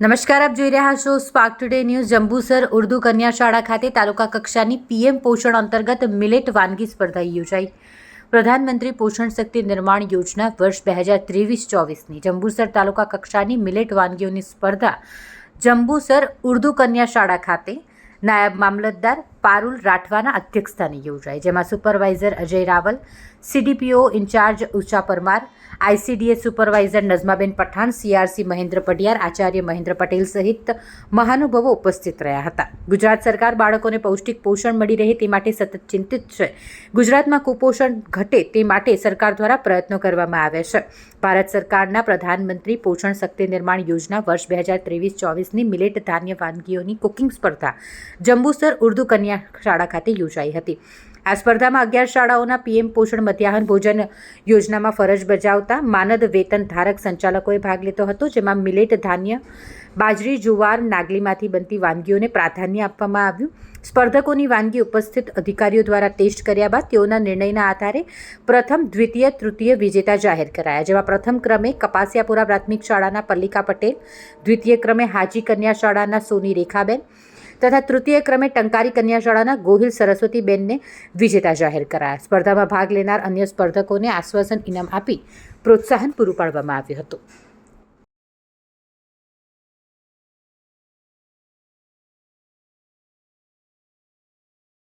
નમસ્કાર, આપ જોઈ રહ્યા છો Spark Today News Jambusar Urdu કન્યા શાળા ખાતે તાલુકા કક્ષાની પીએમ પોષણ અંતર્ગત મિલેટ વાનગી સ્પર્ધા યોજાઈ. પ્રધાનમંત્રી પોષણ શક્તિ નિર્માણ યોજના વર્ષ બે હજાર ત્રેવીસ ચોવીસની. જંબુસર તાલુકા કક્ષાની મિલેટ વાનગીઓની સ્પર્ધા જંબુસર ઉર્દુ કન્યા શાળા ખાતે નાયબ મામલતદાર પારુલ રાઠવાના અધ્યક્ષસ્થાને યોજાઈ જેમાં supervisor Ajay Raval, CDPO in-charge Usha Parmar ICDS supervisor Nazmaben Pathan, CRC Mahendra Padiyar Acharya Mahendra Patel સહિત મહાનુભાવો ઉપસ્થિત રહ્યા હતા. ગુજરાત સરકાર બાળકોને પૌષ્ટિક પોષણ મળી રહે તે માટે સતત ચિંતિત છે. ગુજરાતમાં કુપોષણ ઘટે તે માટે સરકાર દ્વારા પ્રયત્નો કરવામાં આવ્યા છે. ભારત સરકારના પ્રધાનમંત્રી પોષણ શક્તિ નિર્માણ યોજના વર્ષ બે હજાર ત્રેવીસ ચોવીસની મિલેટ ધાન્ય વાનગીઓની કુકિંગ સ્પર્ધા, જંબુસર ઉર્દુ કન્યા શાળા ખાતે યોજાઈ હતી. આ સ્પર્ધામાં અગિયાર શાળાઓના પીએમ પોષણ મધ્યાહન ભોજન યોજનામાં ફરજ બજાવતા માનદ વેતન ધારક સંચાલકોએ ભાગ લીધો હતો, જેમાં મિલેટ ધાન્ય, બાજરી, જુવાર, નાગલીમાંથી બનતી વાનગીઓને પ્રાધાન્ય આપવામાં આવ્યું. સ્પર્ધકોની વાનગી ઉપસ્થિત અધિકારીઓ દ્વારા ટેસ્ટ કર્યા બાદ તેઓના નિર્ણયના આધારે પ્રથમ, દ્વિતીય, તૃતીય વિજેતા જાહેર કરાયા, જેમાં પ્રથમ ક્રમે કપાસિયાપુરા પ્રાથમિક શાળાના પલ્લિકા પટેલ, દ્વિતીય ક્રમે હાજી કન્યા શાળાના સોની રેખાબેન તથા તૃતીય ક્રમે ટંકારી કન્યા શાળાના ગોહિલ સરસ્વતીબેનને વિજેતા જાહેર કરાયા. સ્પર્ધામાં ભાગ લેનાર અન્ય સ્પર્ધકોને આશ્વાસન ઇનામ આપી પ્રોત્સાહન પૂરું પાડવામાં આવ્યું હતું.